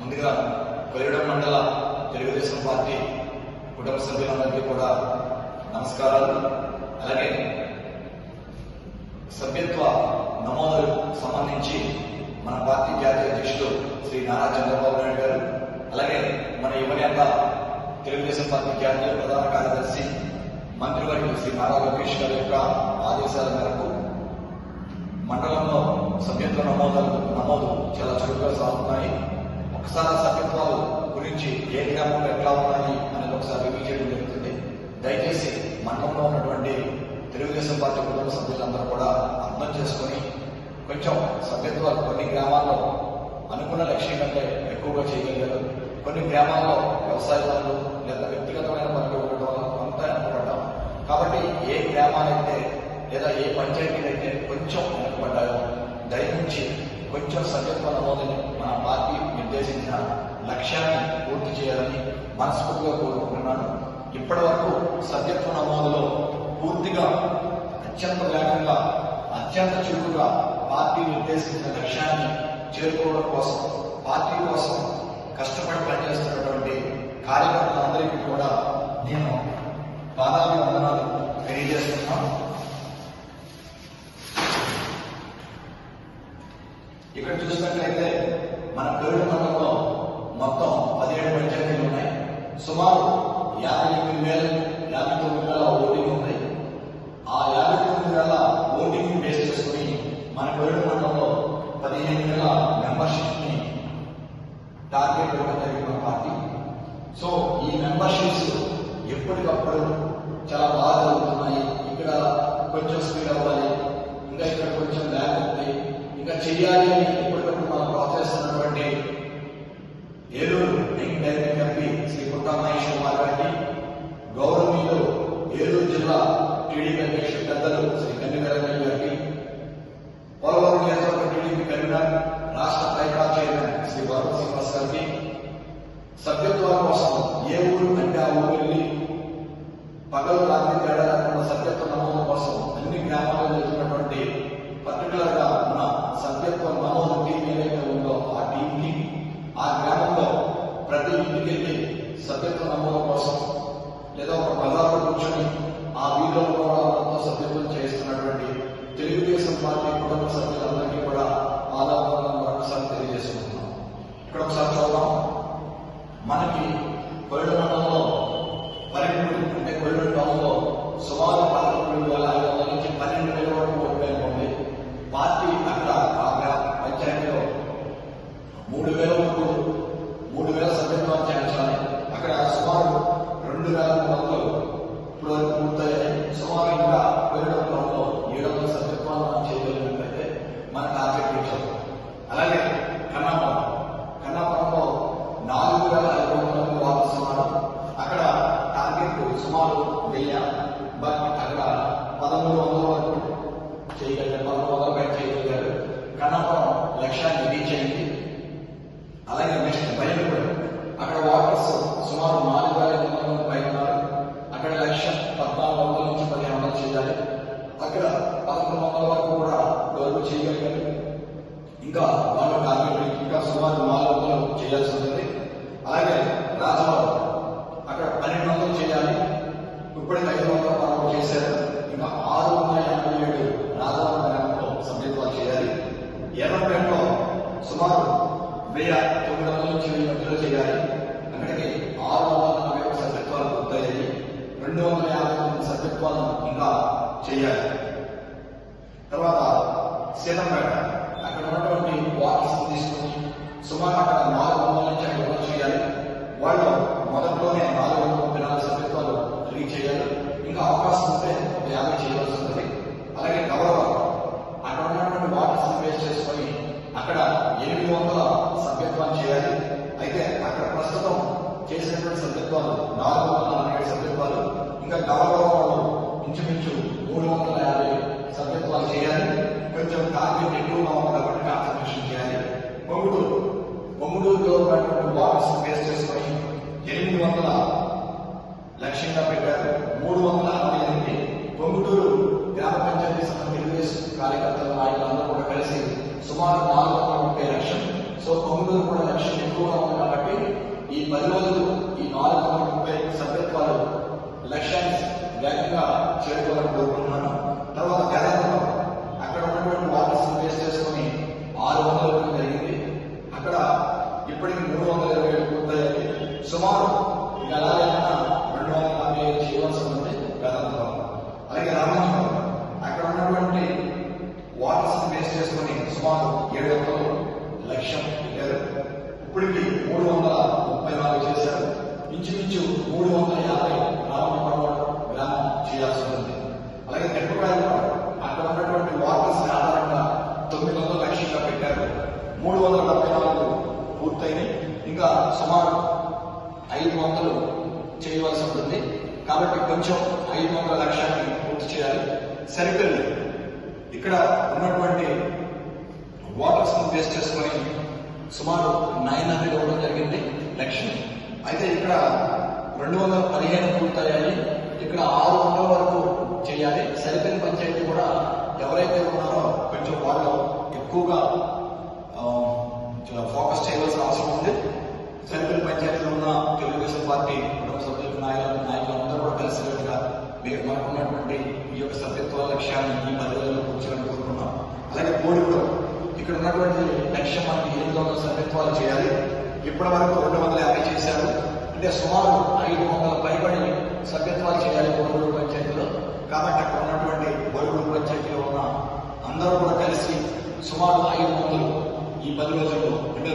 ముందుగా కొలిగడం మండల తెలుగుదేశం పార్టీ కుటుంబ సభ్యులందరికీ కూడా నమస్కారాలు. అలాగే సభ్యత్వ నమోదు సంబంధించి మన పార్టీ జాతీయ అధ్యక్షుడు శ్రీ నారా చంద్రబాబు నాయుడు గారు అలాగే మన యువనేత తెలుగుదేశం పార్టీ జాతీయ ప్రధాన కార్యదర్శి మంత్రివర్యులు శ్రీ నారా లోకేష్ గారి యొక్క ఆదేశాల మేరకు మండలంలో సభ్యత్వ నమోదు నమోదు చాలా చురుగ్గా సాగుతున్నాయి. ఒకసారి సభ్యత్వాలు గురించి ఏ గ్రామంలో ఎట్లా ఉన్నాయి అనేది ఒకసారి రివ్యూ చేయడం జరుగుతుంది. దయచేసి మండలంలో ఉన్నటువంటి తెలుగుదేశం పార్టీ కుటుంబ సభ్యులందరూ కూడా అర్థం చేసుకొని కొంచెం సభ్యత్వాలు కొన్ని గ్రామాల్లో అనుకున్న లక్ష్యం కంటే ఎక్కువగా చేయగలిగారు. కొన్ని గ్రామాల్లో వ్యవసాయ పనులు లేదా వ్యక్తిగతమైన పనులు ఉండడం వల్ల కొంత వెనకబడ్డాం. కాబట్టి ఏ గ్రామాలైతే లేదా ఏ పంచాయతీలైతే కొంచెం వెనకబడ్డాయో నుంచి కొంచెం సభ్యత్వ నమోదుని మన పార్టీ నిర్దేశించిన లక్ష్యాన్ని పూర్తి చేయాలని మనస్ఫూర్తిగా కోరుకుంటున్నాను. ఇప్పటి వరకు సభ్యత్వ నమోదులో పూర్తిగా అత్యంత వేగంగా అత్యంత చురుకుగా పార్టీ నిర్దేశించిన లక్ష్యాన్ని చేరుకోవడం కోసం పార్టీ కోసం కష్టపడి పనిచేస్తున్నటువంటి కార్యకర్తలందరికీ కూడా నేను పాదాభి వందనాలు తెలియజేస్తున్నాను. ఇక్కడ చూసినట్లయితే మన పేరు మండలంలో మొత్తం పదిహేడు పంచాయతీలు ఉన్నాయి. సుమారు యాభై ఎనిమిది వేల యాభై తొమ్మిది వేల ఓటింగ్ ఉన్నాయి ఆ యాభై తొమ్మిది వేల ఓటింగ్ బేస్ చేసుకుని మన పేరు మండలంలో పదిహేను వేల మెంబర్షిప్ని టార్గెట్ ఇవ్వడం జరిగిన పార్టీ. సో ఈ మెంబర్షిప్స్ ఎప్పటికప్పుడు చాలా బాగా జరుగుతున్నాయి. ఇక్కడ కొంచెం స్పీడ్ అవ్వాలి. ఇంకా ఇక్కడ కొంచెం ల్యాబ్ ఉంది. ఇంకా చెయ్యాలి అని ఎప్పటికప్పుడు చేస్తున్నటువంటి Eluru young director MP Shri Putta Mahesh Kumar గారికి గౌరవనీయులు ఏలూరు జిల్లా టీడీపీ అధ్యక్షుడు పెద్దలు పార్టీ కుటుంబ సభ్యులందరికీ కూడా ఆదాయం మరొకసారి తెలియజేసుకుంటున్నాం. ఇక్కడ ఒకసారి చూద్దాం. మనకి కోయిడ మండలంలో పన్నెండు అంటే కోయిడ టౌన్లో సుమారు పదకొండు వేల ఐదు వందల నుంచి పన్నెండు వేల వరకు ఓటు బ్యాంక్ ఉంది పార్టీ అక్కడ ఆ గ్రా- పంచాయతీలో మూడు వేల వరకు మూడు వేల సభ్యత్వాలు చేర్చాలి అక్కడ సుమారు రెండు వేల వందలు ఇప్పుడు వరకు పూర్తయ్యాయి సుమారు ఇంకా కోయిడ టౌన్లో ఏడు వందల సభ్యత్వాలు మనం చేయగలిగినట్లయితే మన టార్గెట్ రీచ్ అవుతుంది అలాగే కన్నాపురం కన్నాపురంలో నాలుగు వేల ఐదు వందల మంది వాదిస్తున్నారు అక్కడ టార్గెట్ సుమారు వెయ్యి బట్ అక్కడ పదమూడు వందల వరకు చేయగలిగారు పదమూడు వందల పైన చేయగలిగారు కన్నాపురం చేయండి అలాగే నెక్స్ట్ బయట కూడా. అక్కడ వాటర్స్ సుమారు నాలుగు వేల ఐదు వందల మంది ఉన్నారు అక్కడ లక్ష పద్నాలుగు వందల నుంచి పదిహేను వందలు చేయాలి. అక్కడ పదకొండు వందల వరకు కూడా డోర్లు చేయగలిగారు. ఇంకా వాళ్ళ టార్గెట్ ఇంకా సుమారు నాలుగు వందలు చేయాల్సి ఉంటుంది. అలాగే రాజవాడ అక్కడ పన్నెండు వందలు చేయాలి. ఇప్పుడే ఐదు వందల పదమూడు చేశారు. ఇంకా ఆరు వందల ఎనభై ఏడు రాజవరం గ్రామంలో సభ్యత్వాలు చేయాలి ఎర్రపేటలో సుమారు వెయ్యి తొమ్మిది వందల నుంచి వెయ్యి మధ్యలో చేయాలి అక్కడికి ఆరు వందల నలభై ఒక సభ్యత్వాలు పూర్తయ్యాయి రెండు వందల యాభై తొమ్మిది సభ్యత్వాలను ఇంకా చేయాలి. తర్వాత సీతంపేట అక్కడ ఉన్నటువంటి వాటర్స్ తీసుకొని సుమారు అక్కడ నాలుగు వందల నుంచి ఐదు వందలు చేయాలి. వాళ్ళు మొదట్లోనే నాలుగు వందల ముప్పై నాలుగు సభ్యత్వాలు రీచ్ చేయాలి. ఇంకా అవకాశం ఉంటే ఒక యాభై చేయవలసి ఉంటుంది. అలాగే గౌరవం అక్కడ ఉన్నటువంటి వాటర్స్ బేస్ చేసుకొని అక్కడ ఎనిమిది వందల సభ్యత్వాలు చేయాలి. అయితే అక్కడ ప్రస్తుతం చేసినటువంటి సభ్యత్వాలు నాలుగు వందల నలభై ఏడు సభ్యత్వాలు ఇంకా గౌరవం వాళ్ళు ఇంచుమించు మూడు వందల యాభై సభ్యత్వాలు చేయాలి కొంచెం టార్గెట్ ఎక్కువగా ఉంది కాబట్టి కాన్సన్ట్రేషన్ చేయాలి పొంగుటూరు పొంగుటూరులో ఉన్నటువంటి వాటర్స్ బేస్ చేసుకొని ఎనిమిది వందల లక్ష్యంగా పెట్టారు. మూడు వందల అరవై ఎనిమిది పొంగుటూరు గ్రామ పంచాయతీ సంఘ తెలుగుదేశం కార్యకర్తల నాయకులందరూ కూడా కలిసి సుమారు నాలుగు వందల ముప్పై లక్షలు. సో పొంగుటూరు కూడా లక్ష్యం ఎక్కువగా ఉంది కాబట్టి ఈ పది రోజులు ఈ నాలుగు వందల ముప్పై సభ్యత్వాలు లక్ష్యాన్ని వేగంగా చేరుకోవాలని కోరుకుంటున్నాను. తర్వాత గదాపురం అక్కడ ఉన్నటువంటి వాటర్స్ బేస్ చేసుకుని ఆరు వందల జరిగింది. అక్కడ ఇప్పటికి మూడు వందల ఇరవై ఏడు పూర్తయ్యాయి సుమారు ఇప్పటికి మూడు వందల ముప్పై నాలుగు చేశారు ఇంచుమించు మూడు వందల యాభై రామపురం గ్రామం చేయాల్సి ఉంది అలాగే నెట్టుకాయలు అక్కడ ఉన్నటువంటి వాటర్స్ ఆధారంగా తొమ్మిది వందల లక్షంగా పెట్టారు మూడు వందల డెబ్బై నాలుగు పూర్తయినాయి ఇంకా సుమారు ఐదు వందలు చేయవలసి ఉంటుంది. కాబట్టి కొంచెం ఐదు వందల లక్షాన్ని పూర్తి చేయాలి. సర్కిల్ ఇక్కడ ఉన్నటువంటి వాటర్స్ బేస్ చేసుకొని సుమారు నైన్ హండ్రెడ్ ఇవ్వడం జరిగింది. లక్ష్యం అయితే ఇక్కడ రెండు వందల పదిహేను పూర్తయ్యాయి. ఇక్కడ ఆరు వందల వరకు చేయాలి. సరిపల్లి పంచాయతీ కూడా ఎవరైతే ఉన్నారో కొంచెం వాళ్ళు ఎక్కువగా ఫోకస్ చేయవలసిన అవసరం ఉంది. సరిపల్లి పంచాయతీ పార్టీ కుటుంబ సభ్యులు నాయకులు నాయకులు అందరూ కూడా కలిసికట్టుగా మీరు మనకున్నటువంటి ఈ యొక్క సభ్యత్వ లక్ష్యాన్ని ఈ పది రోజుల్లో కూర్చొని కోరుకున్నాం అలాగే కోడి కూడా ఇక్కడ ఉన్నటువంటి లక్ష్యం మనకి ఎనిమిది వందల సభ్యత్వాలు చేయాలి? ఇప్పటి వరకు రెండు వందల యాభై చేశారు. అంటే సుమారు ఐదు వందల పైబడి సభ్యత్వాలు చేయాలి బోడుగుడు పంచాయతీలో. కాబట్టి అక్కడ ఉన్నటువంటి బోడుగుడు పంచాయతీలో ఉన్న అందరూ కూడా కలిసి సుమారు ఐదు వందలు ఈ పది రోజుల్లో అంటే